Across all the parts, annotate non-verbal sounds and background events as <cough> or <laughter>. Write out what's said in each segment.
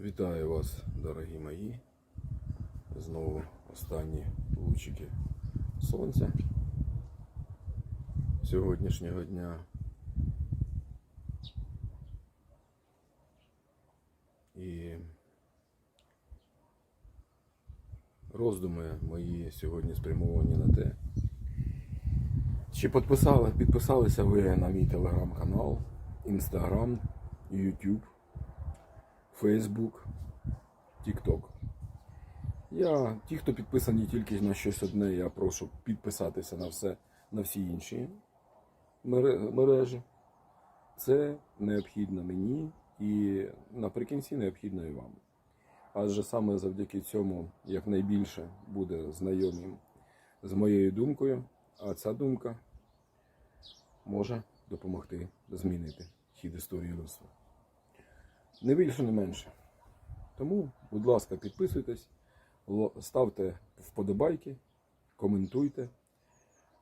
Вітаю вас, дорогі мої. Знову останні лучики сонця сьогоднішнього дня. І роздуми мої сьогодні спрямовані на те, чи підписали, підписалися ви на мій телеграм-канал, інстаграм, ютуб. Фейсбук, Тікток. Я, ті, хто підписані тільки на щось одне, я прошу підписатися на все, на всі інші мережі. Це необхідно мені і наприкінці необхідно і вам. Адже саме завдяки цьому якнайбільше буде знайомим з моєю думкою, а ця думка може допомогти змінити хід історії людства. Не більше, не менше. Тому, будь ласка, підписуйтесь, ставте вподобайки, коментуйте,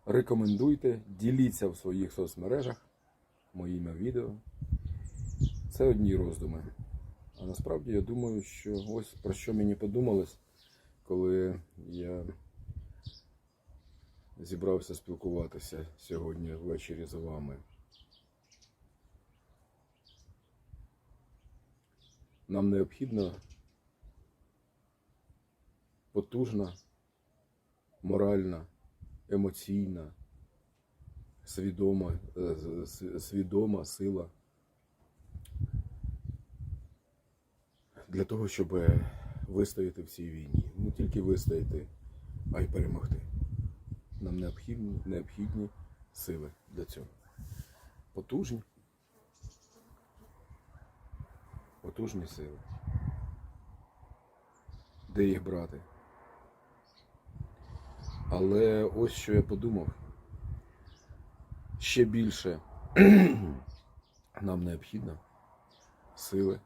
рекомендуйте, діліться в своїх соцмережах моїми відео. Це одні роздуми. А насправді я думаю, що ось про що мені подумалось, коли я зібрався спілкуватися сьогодні ввечері з вами. Нам необхідна потужна, моральна, емоційна, свідома, е, свідома сила для того, щоб вистояти в цій війні. Не тільки вистояти, а й перемогти. Нам необхідні, необхідні сили для цього. Потужні. Потужні сили. Де їх брати? Але ось що я подумав. Ще більше <clears throat> нам необхідно сили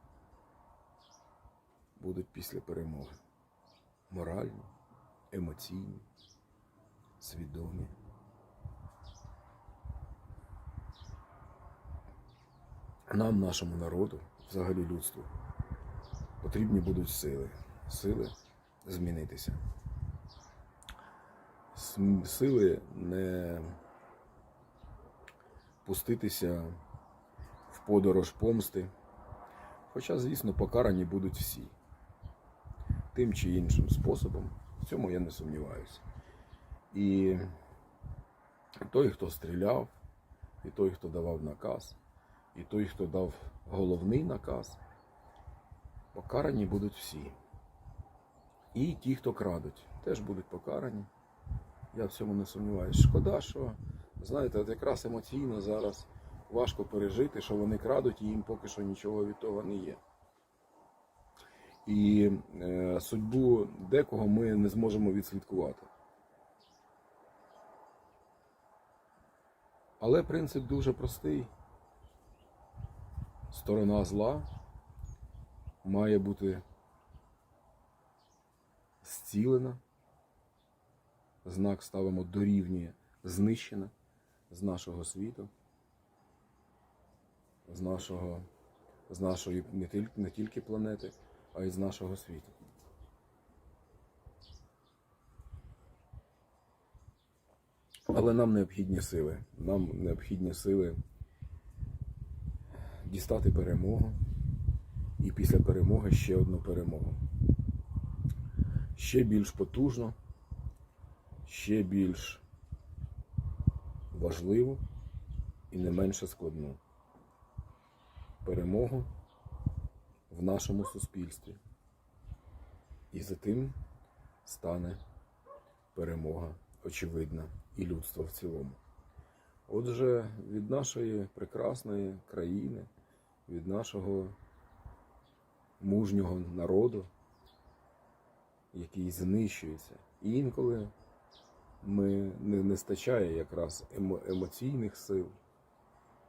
будуть після перемоги. Моральні, емоційні, свідомі. Нам, нашому народу, взагалі людству, потрібні будуть сили. Сили змінитися. Сили не пуститися в подорож помсти. Хоча, звісно, покарані будуть всі. Тим чи іншим способом. В цьому я не сумніваюся. І той, хто стріляв, і той, хто давав наказ, і той, хто дав головний наказ, покарані будуть всі. І ті, хто крадуть, теж будуть покарані. Я в цьому не сумніваюся. Шкода, що, знаєте, от якраз емоційно зараз важко пережити, що вони крадуть, і їм поки що нічого від того не є. І е, судьбу декого ми не зможемо відслідкувати. Але принцип дуже простий. Сторона зла має бути зцілена. Знак ставимо дорівнює знищена з нашого світу, з нашого, з нашої не тільки, не тільки планети, а й з нашого світу. Але нам необхідні сили. Нам необхідні сили дістати перемогу і після перемоги ще одну перемогу. Ще більш потужно, ще більш важливу і не менше складну перемогу в нашому суспільстві. І за тим стане перемога очевидна і людства в цілому. Отже, від нашої прекрасної країни, від нашого мужнього народу, який знищується, і інколи ми не, не стачає якраз емо, емоційних сил,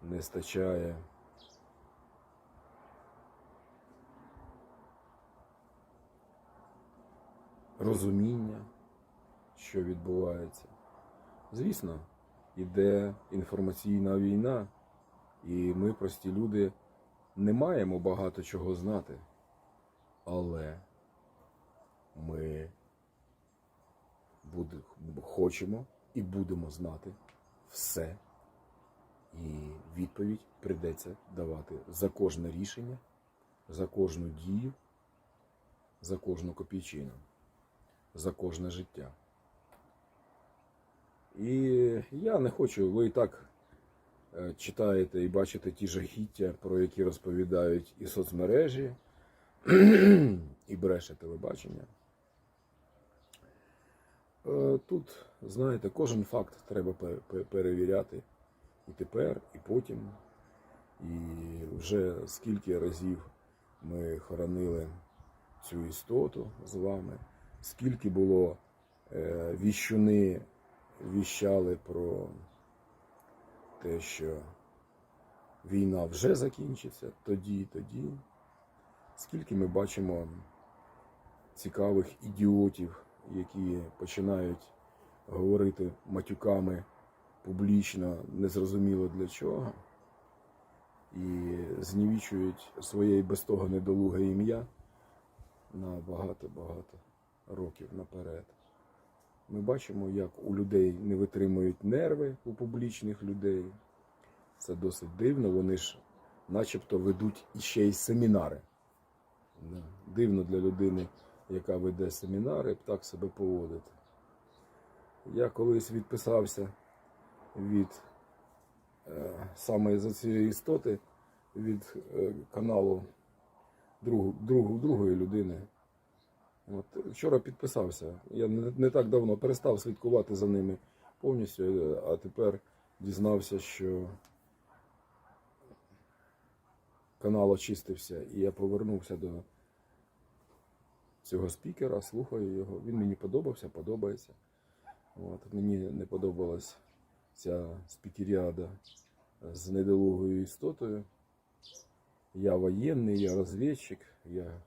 не стачає розуміння, що відбувається. Звісно, іде інформаційна війна, і ми, прості люди, не маємо багато чого знати. але ми буде, хочемо і будемо знати все. І відповідь прийдеться давати за кожне рішення, за кожну дію, за кожну копійчину, за кожне життя. І я не хочу, ви і так читаєте і бачите ті жахіття, про які розповідають і соцмережі, <clears throat> і бреше телебачення. Е, Тут, знаєте, кожен факт треба пе- пе- перевіряти і тепер, і потім. І вже скільки разів ми хоронили цю істоту з вами, скільки було е, віщуни віщали про те, що війна вже закінчиться тоді, і тоді. Скільки ми бачимо цікавих ідіотів, які починають говорити матюками публічно, незрозуміло для чого, і знівічують своє і без того недолуге ім'я на багато-багато років наперед. Ми бачимо, як у людей не витримують нерви у публічних людей. Це досить дивно. Вони ж начебто ведуть іще й семінари. Дивно для людини, яка веде семінари, так себе поводити. Я колись відписався від е, саме за цієї істоти від е, каналу другу, другу, другої людини. От, вчора підписався. Я не, так давно перестав слідкувати за ними повністю, е, а тепер дізнався, що канал очистився, і я повернувся до цього спікера, слухаю його. Він мені подобався, подобається. От, мені не подобалась ця спікеріада з недолугою істотою. Я воєнний, я розвідчик, я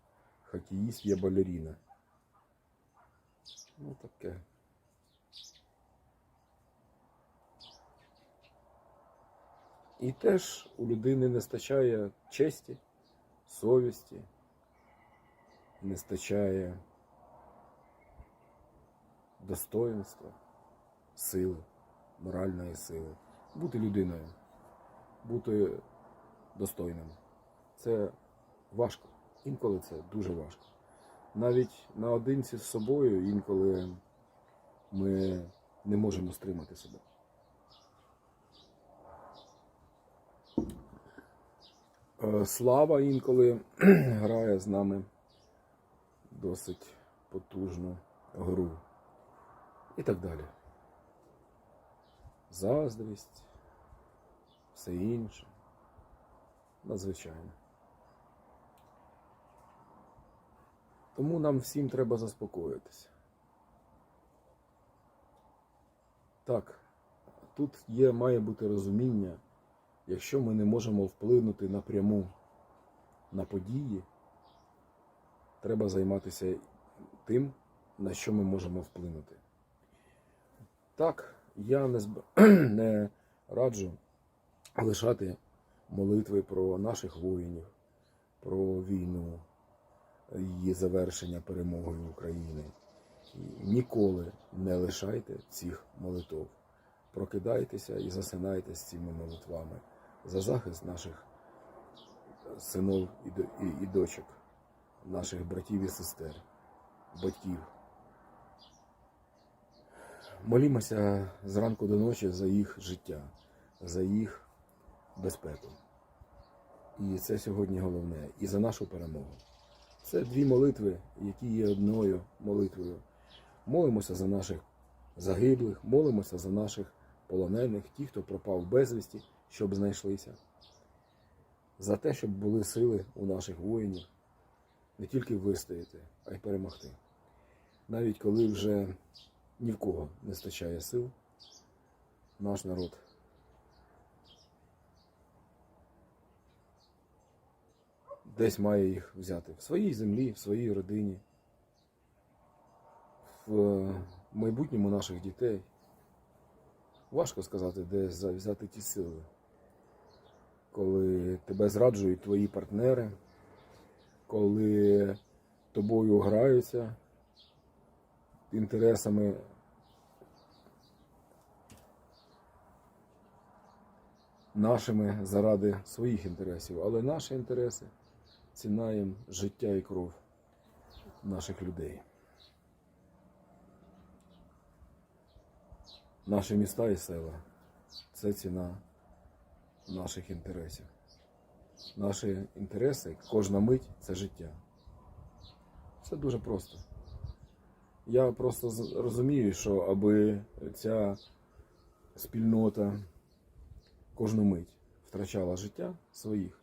хокеїст, я балерина. Ну таке. І теж у людини не стачає честі, совісті, не стачає достоинства, сили, моральної сили. Бути людиною, бути достойним. Це важко. Інколи це дуже важко. Навіть наодинці з собою інколи ми не можемо стримати себе. Е, Слава інколи <clears throat> грає з нами досить потужну гру. І так далі. Заздрість, все інше. Надзвичайно. Тому нам всім треба заспокоїтися. Так, тут є, має бути розуміння, якщо ми не можемо вплинути напряму на події, треба займатися тим, на що ми можемо вплинути. Так, я не, зб... <clears throat> не раджу лишати молитви про наших воїнів, про війну, її завершення перемогою України. Ніколи не лишайте цих молитв. Прокидайтеся і засинайте з цими молитвами за захист наших синів і дочок, наших братів і сестер, батьків. Молімося зранку до ночі за їх життя, за їх безпеку. І це сьогодні головне. І за нашу перемогу. Це дві молитви, які є одною молитвою. Молимося за наших загиблих, молимося за наших полонених, ті, хто пропав безвісті, щоб знайшлися. За те, щоб були сили у наших воїнів не тільки вистояти, а й перемогти. Навіть коли вже ні в кого не стачає сил, наш народ десь має їх взяти в своїй землі, в своїй родині, в е, майбутньому наших дітей. Важко сказати, де взяти ті сили, коли тебе зраджують твої партнери, коли тобою граються інтересами нашими заради своїх інтересів. Але наші інтереси ціна їм життя і кров наших людей. Наші міста і села це ціна наших інтересів. Наші інтереси, кожна мить це життя. Все дуже просто. Я просто розумію, що аби ця спільнота кожну мить втрачала життя своїх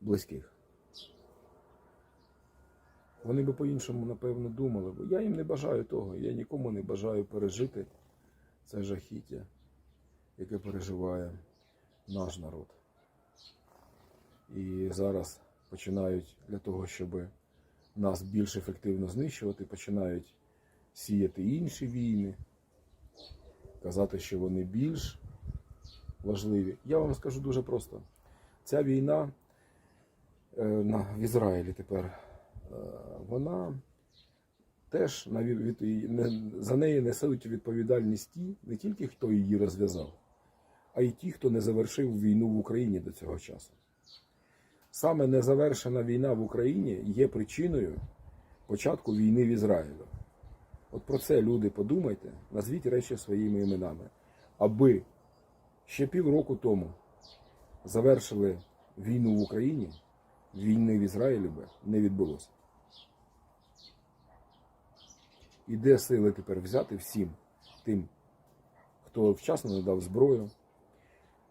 близьких. Вони би по-іншому, напевно, думали. Бо я їм не бажаю того. Я нікому не бажаю пережити це жахіття, яке переживає наш народ. І зараз починають для того, щоб нас більш ефективно знищувати, починають сіяти інші війни, казати, що вони більш важливі. Я вам скажу дуже просто: ця війна е, в Ізраїлі тепер, вона теж за неї несуть відповідальність ті, не тільки хто її розв'язав, а й ті, хто не завершив війну в Україні до цього часу. Саме незавершена війна в Україні є причиною початку війни в Ізраїлю. От про це люди подумайте, назвіть речі своїми іменами. Аби ще півроку тому завершили війну в Україні, війни в Ізраїлі би не відбулося. І де сили тепер взяти всім тим, хто вчасно не дав зброю.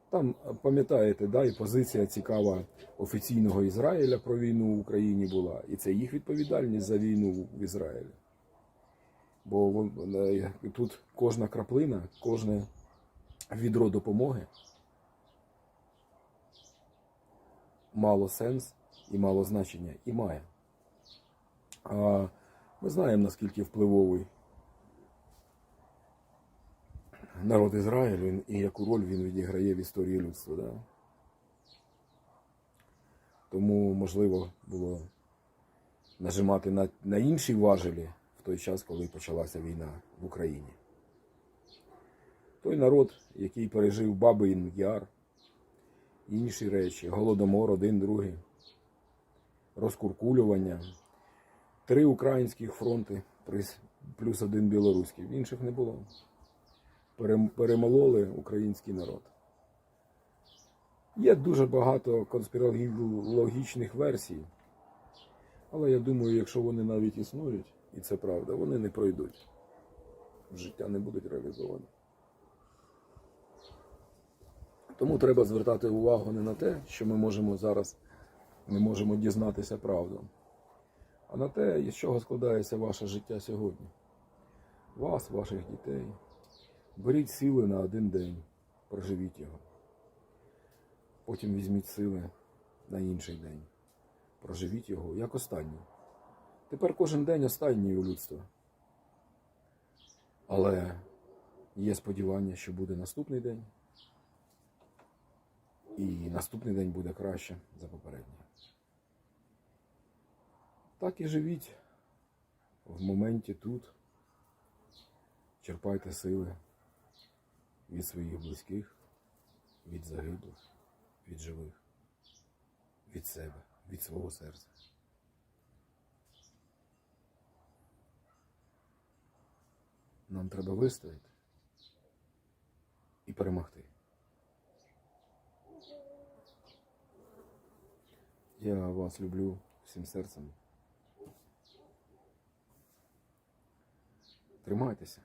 Там, пам'ятаєте, да, і позиція цікава офіційного Ізраїля про війну в Україні була. І це їх відповідальність за війну в Ізраїлі. Бо е, тут кожна краплина, кожне відро допомоги мало сенс і мало значення і має. А ми знаємо, наскільки впливовий народ Ізраїлю і яку роль він відіграє в історії людства. Да? Тому можливо було нажимати на, на інші важелі в той час, коли почалася війна в Україні. Той народ, який пережив Бабин Яр, інші речі, голодомор один, другий, розкуркулювання, три українських фронти плюс- один білоруський. Інших не було. Перемололи український народ. Є дуже багато конспірологічних версій, але я думаю, якщо вони навіть існують, і це правда, вони не пройдуть. Життя не будуть реалізовані. Тому треба звертати увагу не на те, що ми можемо зараз не можемо дізнатися правду, а на те, із чого складається ваше життя сьогодні. Вас, ваших дітей. Беріть сили на один день, проживіть його. Потім візьміть сили на інший день. Проживіть його як останній. Тепер кожен день останній у людства. Але є сподівання, що буде наступний день. І наступний день буде краще за попередній. Так і живіть в моменті тут. Черпайте сили від своїх близьких, від загиблих, від живих, від себе, від свого серця. Нам треба вистояти і перемогти. Я вас люблю всім серцем. Тримайтеся.